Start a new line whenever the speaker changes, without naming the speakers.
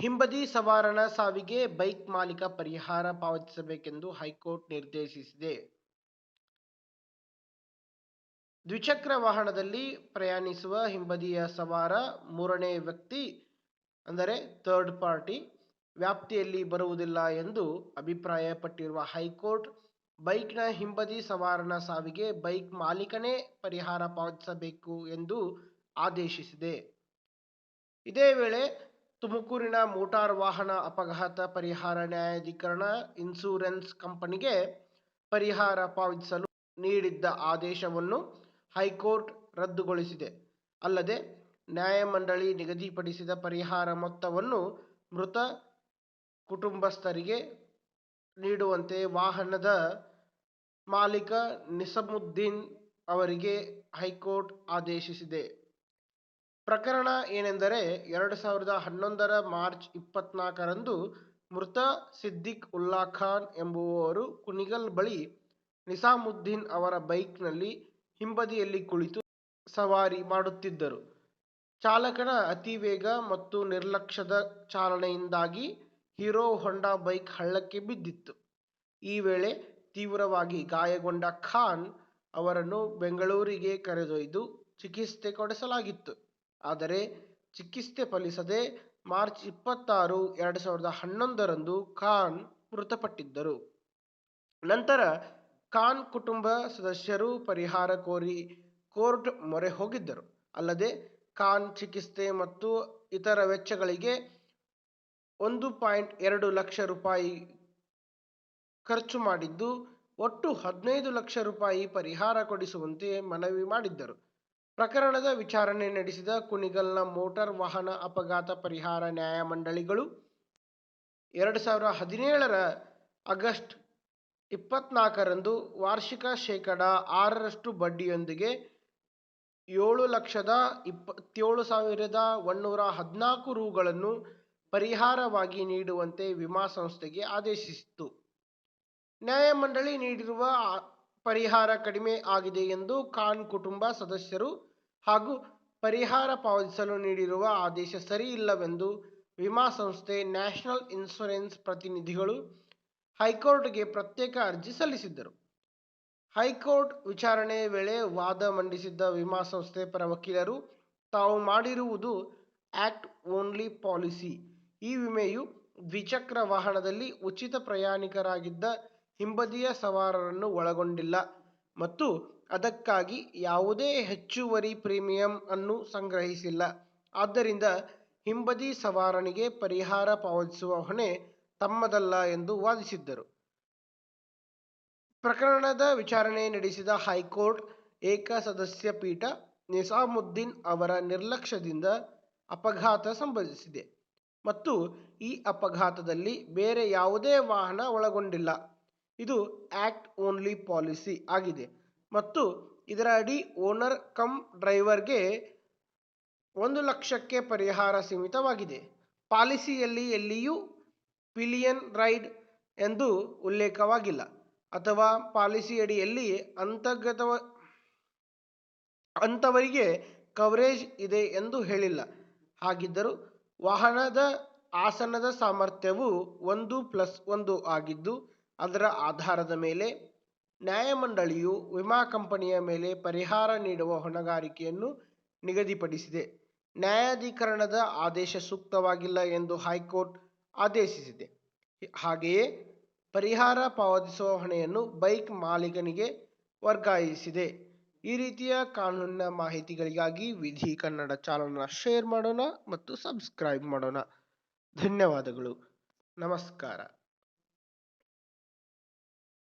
ಹಿಂಬದಿ ಸವಾರನ ಸಾವಿಗೆ ಬೈಕ್ ಮಾಲೀಕ ಪರಿಹಾರ ಪಾವತಿಸಬೇಕೆಂದು ಹೈಕೋರ್ಟ್ ನಿರ್ದೇಶಿಸಿದೆ. ದ್ವಿಚಕ್ರ ವಾಹನದಲ್ಲಿ ಪ್ರಯಾಣಿಸುವ ಹಿಂಬದಿಯ ಸವಾರ ಮೂರನೇ ವ್ಯಕ್ತಿ, ಅಂದರೆ ಥರ್ಡ್ ಪಾರ್ಟಿ, ವ್ಯಾಪ್ತಿಯಲ್ಲಿ ಬರುವುದಿಲ್ಲ ಎಂದು ಅಭಿಪ್ರಾಯಪಟ್ಟಿರುವ ಹೈಕೋರ್ಟ್, ಬೈಕ್ನ ಹಿಂಬದಿ ಸವಾರನ ಸಾವಿಗೆ ಬೈಕ್ ಮಾಲೀಕನೇ ಪರಿಹಾರ ಪಾವತಿಸಬೇಕು ಎಂದು ಆದೇಶಿಸಿದೆ. ಇದೇ ವೇಳೆ ತುಮಕೂರಿನ ಮೋಟಾರ್ ವಾಹನ ಅಪಘಾತ ಪರಿಹಾರ ನ್ಯಾಯಾಧಿಕರಣ ಇನ್ಸೂರೆನ್ಸ್ ಕಂಪನಿಗೆ ಪರಿಹಾರ ಪಾವತಿಸಲು ನೀಡಿದ್ದ ಆದೇಶವನ್ನು ಹೈಕೋರ್ಟ್ ರದ್ದುಗೊಳಿಸಿದೆ. ಅಲ್ಲದೆ, ನ್ಯಾಯಮಂಡಳಿ ನಿಗದಿಪಡಿಸಿದ ಪರಿಹಾರ ಮೊತ್ತವನ್ನು ಮೃತ ಕುಟುಂಬಸ್ಥರಿಗೆ ನೀಡುವಂತೆ ವಾಹನದ ಮಾಲೀಕ ನಿಸಮುದ್ದೀನ್ ಅವರಿಗೆ ಹೈಕೋರ್ಟ್ ಆದೇಶಿಸಿದೆ. ಪ್ರಕರಣ ಏನೆಂದರೆ ಎರಡು ಸಾವಿರದ ಹನ್ನೊಂದರ ಮಾರ್ಚ್ ಇಪ್ಪತ್ನಾಲ್ಕರಂದು ಮೃತ ಸಿದ್ದಿಕ್ ಉಲ್ಲಾ ಖಾನ್ ಎಂಬುವವರು ಕುಣಿಗಲ್ ಬಳಿ ನಿಸಾಮುದ್ದೀನ್ ಅವರ ಬೈಕ್ನಲ್ಲಿ ಹಿಂಬದಿಯಲ್ಲಿ ಕುಳಿತು ಸವಾರಿ ಮಾಡುತ್ತಿದ್ದರು. ಚಾಲಕನ ಅತಿ ವೇಗ ಮತ್ತು ನಿರ್ಲಕ್ಷ್ಯದ ಚಾಲನೆಯಿಂದಾಗಿ ಹೀರೋ ಹೊಂಡಾ ಬೈಕ್ ಹಳ್ಳಕ್ಕೆ ಬಿದ್ದಿತ್ತು. ಈ ವೇಳೆ ತೀವ್ರವಾಗಿ ಗಾಯಗೊಂಡ ಖಾನ್ ಅವರನ್ನು ಬೆಂಗಳೂರಿಗೆ ಕರೆದೊಯ್ದು ಚಿಕಿತ್ಸೆ ಕೊಡಿಸಲಾಗಿತ್ತು. ಆದರೆ ಚಿಕಿತ್ಸೆ ಫಲಿಸದೆ ಮಾರ್ಚ್ ಇಪ್ಪತ್ತಾರು, ಎರಡು ಸಾವಿರದ ಹನ್ನೊಂದರಂದು ಖಾನ್ ಮೃತಪಟ್ಟಿದ್ದರು. ನಂತರ ಖಾನ್ ಕುಟುಂಬ ಸದಸ್ಯರು ಪರಿಹಾರ ಕೋರಿ ಕೋರ್ಟ್ ಮೊರೆ ಹೋಗಿದ್ದರು. ಅಲ್ಲದೆ ಖಾನ್ ಚಿಕಿತ್ಸೆ ಮತ್ತು ಇತರ ವೆಚ್ಚಗಳಿಗೆ ಒಂದು ಪಾಯಿಂಟ್ ಎರಡು ಲಕ್ಷ ರೂಪಾಯಿ ಖರ್ಚು ಮಾಡಿದ್ದು, ಒಟ್ಟು ಹದಿನೈದು ಲಕ್ಷ ರೂಪಾಯಿ ಪರಿಹಾರ ಕೊಡಿಸುವಂತೆ ಮನವಿ ಮಾಡಿದ್ದರು. ಪ್ರಕರಣದ ವಿಚಾರಣೆ ನಡೆಸಿದ ಕುಣಿಗಲ್ನ ಮೋಟಾರ್ ವಾಹನ ಅಪಘಾತ ಪರಿಹಾರ ನ್ಯಾಯಮಂಡಳಿಗಳು ಎರಡು ಸಾವಿರ ಹದಿನೇಳರ ಆಗಸ್ಟ್ ಇಪ್ಪತ್ನಾಲ್ಕರಂದು ವಾರ್ಷಿಕ ಶೇಕಡ ಆರರಷ್ಟು ಬಡ್ಡಿಯೊಂದಿಗೆ ಏಳು ಲಕ್ಷದ ಇಪ್ಪತ್ತೇಳು ಸಾವಿರದ ಒನ್ನೂರ ಹದಿನಾಲ್ಕು ರೂಗಳನ್ನು ಪರಿಹಾರವಾಗಿ ನೀಡುವಂತೆ ವಿಮಾ ಸಂಸ್ಥೆಗೆ ಆದೇಶಿಸಿತ್ತು. ನ್ಯಾಯಮಂಡಳಿ ನೀಡಿರುವ ಪರಿಹಾರ ಕಡಿಮೆ ಆಗಿದೆ ಎಂದು ಖಾನ್ ಕುಟುಂಬ ಸದಸ್ಯರು ಹಾಗೂ ಪರಿಹಾರ ಪಾವತಿಸಲು ನೀಡಿರುವ ಆದೇಶ ಸರಿಯಿಲ್ಲವೆಂದು ವಿಮಾ ಸಂಸ್ಥೆ ನ್ಯಾಷನಲ್ ಇನ್ಶೂರೆನ್ಸ್ ಪ್ರತಿನಿಧಿಗಳು ಹೈಕೋರ್ಟ್ಗೆ ಪ್ರತ್ಯೇಕ ಅರ್ಜಿ ಸಲ್ಲಿಸಿದ್ದರು. ಹೈಕೋರ್ಟ್ ವಿಚಾರಣೆ ವೇಳೆ ವಾದ ಮಂಡಿಸಿದ್ದ ವಿಮಾ ಸಂಸ್ಥೆ ಪರ ವಕೀಲರು, ತಾವು ಮಾಡಿರುವುದು ಆಕ್ಟ್ ಓನ್ಲಿ ಪಾಲಿಸಿ. ಈ ವಿಮೆಯು ದ್ವಿಚಕ್ರ ವಾಹನದಲ್ಲಿ ಉಚಿತ ಪ್ರಯಾಣಿಕರಾಗಿದ್ದ ಹಿಂಬದಿಯ ಸವಾರರನ್ನು ಒಳಗೊಂಡಿಲ್ಲ ಮತ್ತು ಅದಕ್ಕಾಗಿ ಯಾವುದೇ ಹೆಚ್ಚುವರಿ ಪ್ರೀಮಿಯಂ ಅನ್ನು ಸಂಗ್ರಹಿಸಿಲ್ಲ. ಆದ್ದರಿಂದ ಹಿಂಬದಿ ಸವಾರನಿಗೆ ಪರಿಹಾರ ಪಾವತಿಸುವ ಹೊಣೆ ತಮ್ಮದಲ್ಲ ಎಂದು ವಾದಿಸಿದ್ದರು. ಪ್ರಕರಣದ ವಿಚಾರಣೆ ನಡೆಸಿದ ಹೈಕೋರ್ಟ್ ಏಕಸದಸ್ಯ ಪೀಠ ನಿಸಾಮುದ್ದೀನ್ ಅವರ ನಿರ್ಲಕ್ಷ್ಯದಿಂದ ಅಪಘಾತ ಸಂಭವಿಸಿದೆ ಮತ್ತು ಈ ಅಪಘಾತದಲ್ಲಿ ಬೇರೆ ಯಾವುದೇ ವಾಹನ ಒಳಗೊಂಡಿಲ್ಲ. ಇದು ಆಕ್ಟ್ ಓನ್ಲಿ ಪಾಲಿಸಿ ಆಗಿದೆ. ಮತ್ತು ಇದರ ಅಡಿ ಓನರ್ ಕಮ್ ಡ್ರೈವರ್ಗೆ ಒಂದು ಲಕ್ಷಕ್ಕೆ ಪರಿಹಾರ ಸೀಮಿತವಾಗಿದೆ. ಪಾಲಿಸಿಯಲ್ಲಿ ಎಲ್ಲಿಯೂ ಪಿಲಿಯನ್ ರೈಡ್ ಎಂದು ಉಲ್ಲೇಖವಾಗಿಲ್ಲ. ಅಥವಾ ಪಾಲಿಸಿಯಡಿಯಲ್ಲಿ ಅಂತರ್ಗತ ಅಂಥವರಿಗೆ ಕವರೇಜ್ ಇದೆ ಎಂದು ಹೇಳಿಲ್ಲ. ಹಾಗಿದ್ದರೂ ವಾಹನದ ಆಸನದ ಸಾಮರ್ಥ್ಯವು ಒಂದು ಪ್ಲಸ್ ಒಂದು ಆಗಿದ್ದು ಅದರ ಆಧಾರದ ಮೇಲೆ ನ್ಯಾಯಮಂಡಳಿಯು ವಿಮಾ ಕಂಪನಿಯ ಮೇಲೆ ಪರಿಹಾರ ನೀಡುವ ಹೊಣೆಗಾರಿಕೆಯನ್ನು ನಿಗದಿಪಡಿಸಿದೆ. ನ್ಯಾಯಾಧಿಕರಣದ ಆದೇಶ ಸೂಕ್ತವಾಗಿಲ್ಲ ಎಂದು ಹೈಕೋರ್ಟ್ ಆದೇಶಿಸಿದೆ. ಹಾಗೆಯೇ ಪರಿಹಾರ ಪಾವತಿಸುವ ಹೊಣೆಯನ್ನು ಬೈಕ್ ಮಾಲೀಕನಿಗೆ ವರ್ಗಾಯಿಸಿದೆ. ಈ ರೀತಿಯ ಕಾನೂನಿನ ಮಾಹಿತಿಗಳಿಗಾಗಿ ವಿಧಿ ಕನ್ನಡ ಚಾನಲ್ನ ಶೇರ್ ಮಾಡೋಣ ಮತ್ತು ಸಬ್ಸ್ಕ್ರೈಬ್ ಮಾಡೋಣ. ಧನ್ಯವಾದಗಳು. ನಮಸ್ಕಾರ.